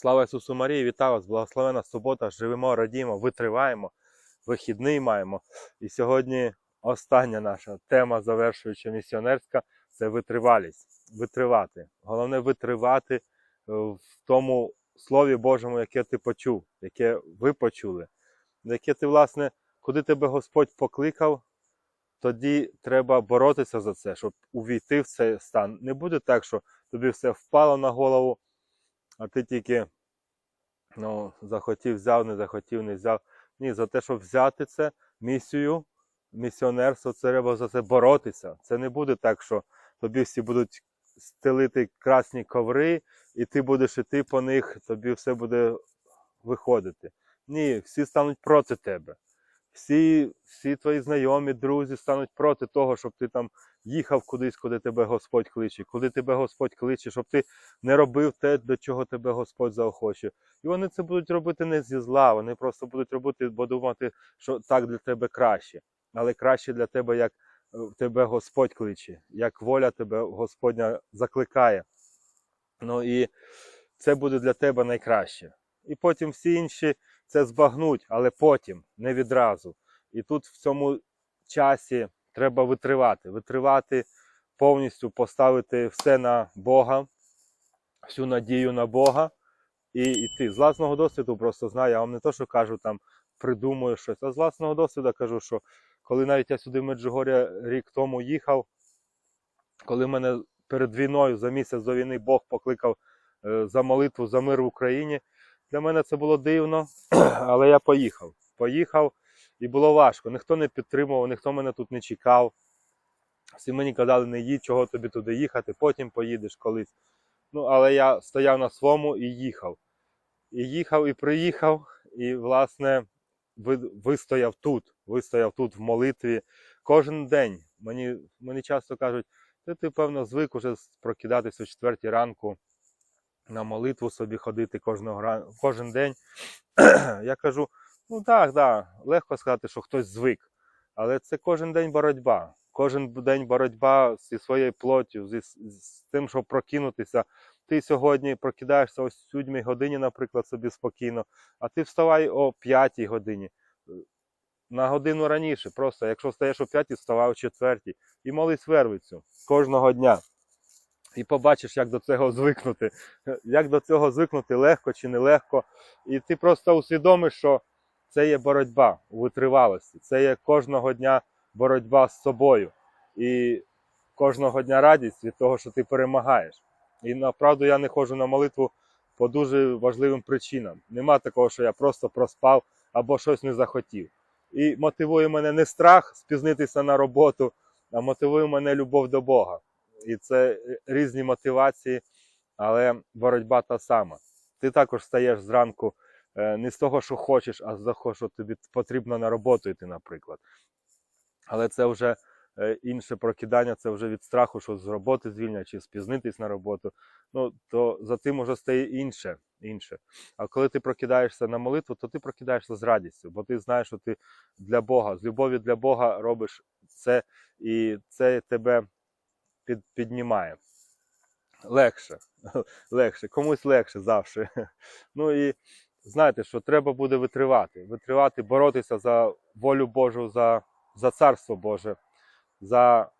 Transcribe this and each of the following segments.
Слава Ісусу Марії, вітаю вас! Благословена субота! Живемо, радіємо, витриваємо, вихідний маємо. І сьогодні остання наша тема, завершуюча місіонерська, це витривалість. Витривати. Головне витривати е, в тому Слові Божому, яке ти почув, яке ви почули, яке ти, власне, куди тебе Господь покликав, тоді треба боротися за це, щоб увійти в цей стан. Не буде так, що тобі все впало на голову, а ти тільки ну, захотів, взяв, не захотів, не взяв. Ні, за те, щоб взяти це місію, місіонерство, це треба за це боротися. Це не буде так, що тобі всі будуть стелити красні коври, і ти будеш іти по них, тобі все буде виходити. Ні, всі стануть проти тебе. Всі, всі твої знайомі, друзі стануть проти того, щоб ти там їхав кудись, куди тебе Господь кличе, куди тебе Господь кличе, щоб ти не робив те, до чого тебе Господь заохочує. І вони це будуть робити не зі зла, вони просто будуть робити, бо думати, що так для тебе краще. Але краще для тебе, як е, тебе Господь кличе, як воля тебе Господня закликає. Ну і це буде для тебе найкраще. І потім всі інші це збагнуть, але потім, не відразу. І тут в цьому часі треба витривати, витривати, повністю поставити все на Бога, всю надію на Бога і йти. З власного досвіду просто знаю, я вам не то, що кажу там, придумую щось, а з власного досвіду кажу, що коли навіть я сюди в Меджугор'я рік тому їхав, коли мене перед війною за місяць до війни Бог покликав е, за молитву за мир в Україні, для мене це було дивно, але я поїхав. Поїхав і було важко. Ніхто не підтримував, ніхто мене тут не чекав. Всі мені казали, не їдь, чого тобі туди їхати, потім поїдеш колись. Ну, але я стояв на своєму і їхав. І їхав, і приїхав, і, власне, вистояв тут, вистояв тут в молитві. Кожен день. Мені, мені часто кажуть, ти, ти певно, звик уже прокидатися о четвертій ранку на молитву собі ходити кожного кожен день. Я кажу, ну так, так, легко сказати, що хтось звик. Але це кожен день боротьба. Кожен день боротьба зі своєю плоттю, зі, з тим, щоб прокинутися. Ти сьогодні прокидаєшся о 7 годині, наприклад, собі спокійно, а ти вставай о 5 годині. На годину раніше, просто якщо встаєш о 5, вставай о 4 і молись вервицю кожного дня. І побачиш, як до цього звикнути. Як до цього звикнути, легко чи нелегко. І ти просто усвідомиш, що це є боротьба у витривалості. Це є кожного дня боротьба з собою. І кожного дня радість від того, що ти перемагаєш. І направду я не ходжу на молитву по дуже важливим причинам. Нема такого, що я просто проспав або щось не захотів. І мотивує мене не страх спізнитися на роботу, а мотивує мене любов до Бога. І це різні мотивації, але боротьба та сама. Ти також стаєш зранку не з того, що хочеш, а з того, що тобі потрібно на роботу йти, наприклад. Але це вже е, інше прокидання, це вже від страху, що з роботи звільнять чи спізнитись на роботу. Ну, то за тим уже стає інше. інше. А коли ти прокидаєшся на молитву, то ти прокидаєшся з радістю, бо ти знаєш, що ти для Бога, з любові для Бога робиш це, і це тебе під, піднімає. Легше, легше, комусь легше завжди. Ну і знаєте, що треба буде витривати, витривати, боротися за волю Божу, за, за царство Боже, за,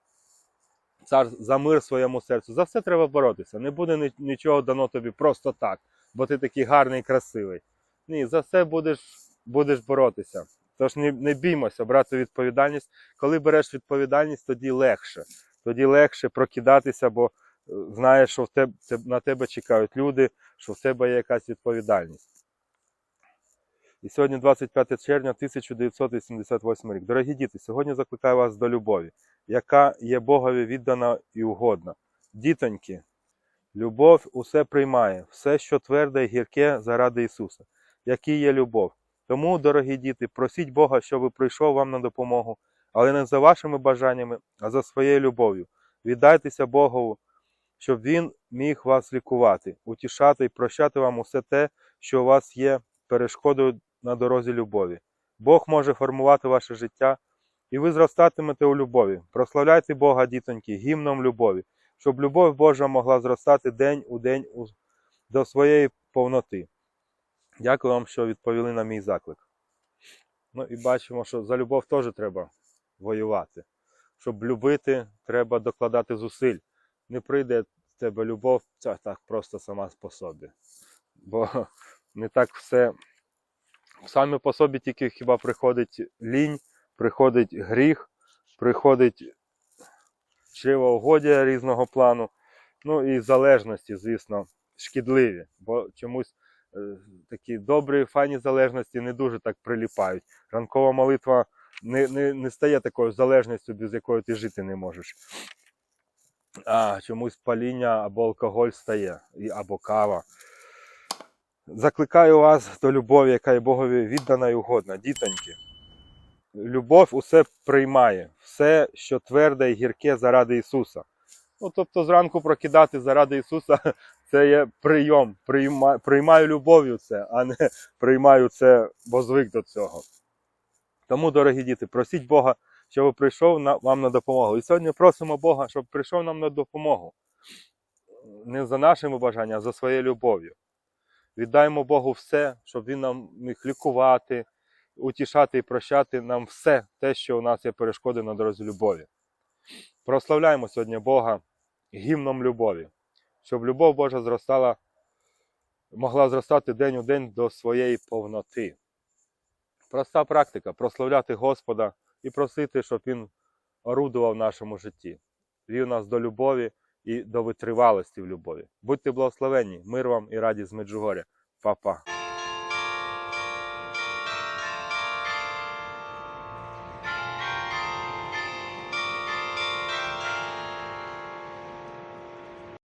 цар, за мир своєму серцю. За все треба боротися. Не буде нічого дано тобі просто так, бо ти такий гарний красивий. Ні, за все будеш, будеш боротися. Тож не, не біймося брати відповідальність. Коли береш відповідальність, тоді легше. Тоді легше прокидатися, бо е, знаєш, що в тебе, на тебе чекають люди, що в тебе є якась відповідальність. І сьогодні 25 червня 1988 рік. Дорогі діти, сьогодні закликаю вас до любові, яка є Богові віддана і угодна. Дітоньки, любов усе приймає, все, що тверде і гірке заради Ісуса, який є любов. Тому, дорогі діти, просіть Бога, щоб прийшов вам на допомогу, але не за вашими бажаннями, а за своєю любов'ю. Віддайтеся Богову, щоб Він міг вас лікувати, утішати і прощати вам усе те, що у вас є перешкодою на дорозі любові. Бог може формувати ваше життя, і ви зростатимете у любові. Прославляйте Бога, дітоньки, гімном любові, щоб любов Божа могла зростати день у день до своєї повноти. Дякую вам, що відповіли на мій заклик. Ну і бачимо, що за любов теж треба воювати. Щоб любити, треба докладати зусиль. Не прийде з тебе любов ця так просто сама по собі. Бо не так все. Саме по собі тільки хіба приходить лінь, приходить гріх, приходить чревоугодя різного плану, ну і залежності, звісно, шкідливі. Бо чомусь е, такі добрі, файні залежності не дуже так приліпають. Ранкова молитва не, не, не стає такою залежністю, без якої ти жити не можеш. А чомусь паління або алкоголь стає, або кава. Закликаю вас до любові, яка є Богові віддана і угодна. Дітоньки. Любов усе приймає, все, що тверде і гірке заради Ісуса. Ну, тобто зранку прокидати заради Ісуса це є прийом. Прийма, приймаю любов'ю це, а не приймаю це, бо звик до цього. Тому, дорогі діти, просіть Бога, щоб прийшов на, вам на допомогу. І сьогодні просимо Бога, щоб прийшов нам на допомогу. Не за нашими бажаннями, а за своєю любов'ю. Віддаємо Богу все, щоб Він нам міг лікувати, утішати і прощати нам все те, що у нас є перешкоди на дорозі любові. Прославляємо сьогодні Бога гімном любові, щоб любов Божа зростала, могла зростати день у день до своєї повноти. Проста практика прославляти Господа і просити, щоб Він орудував в нашому житті, вів нас до любові і до витривалості в любові. Будьте благословенні, мир вам і радість з Меджугоря. Па-па.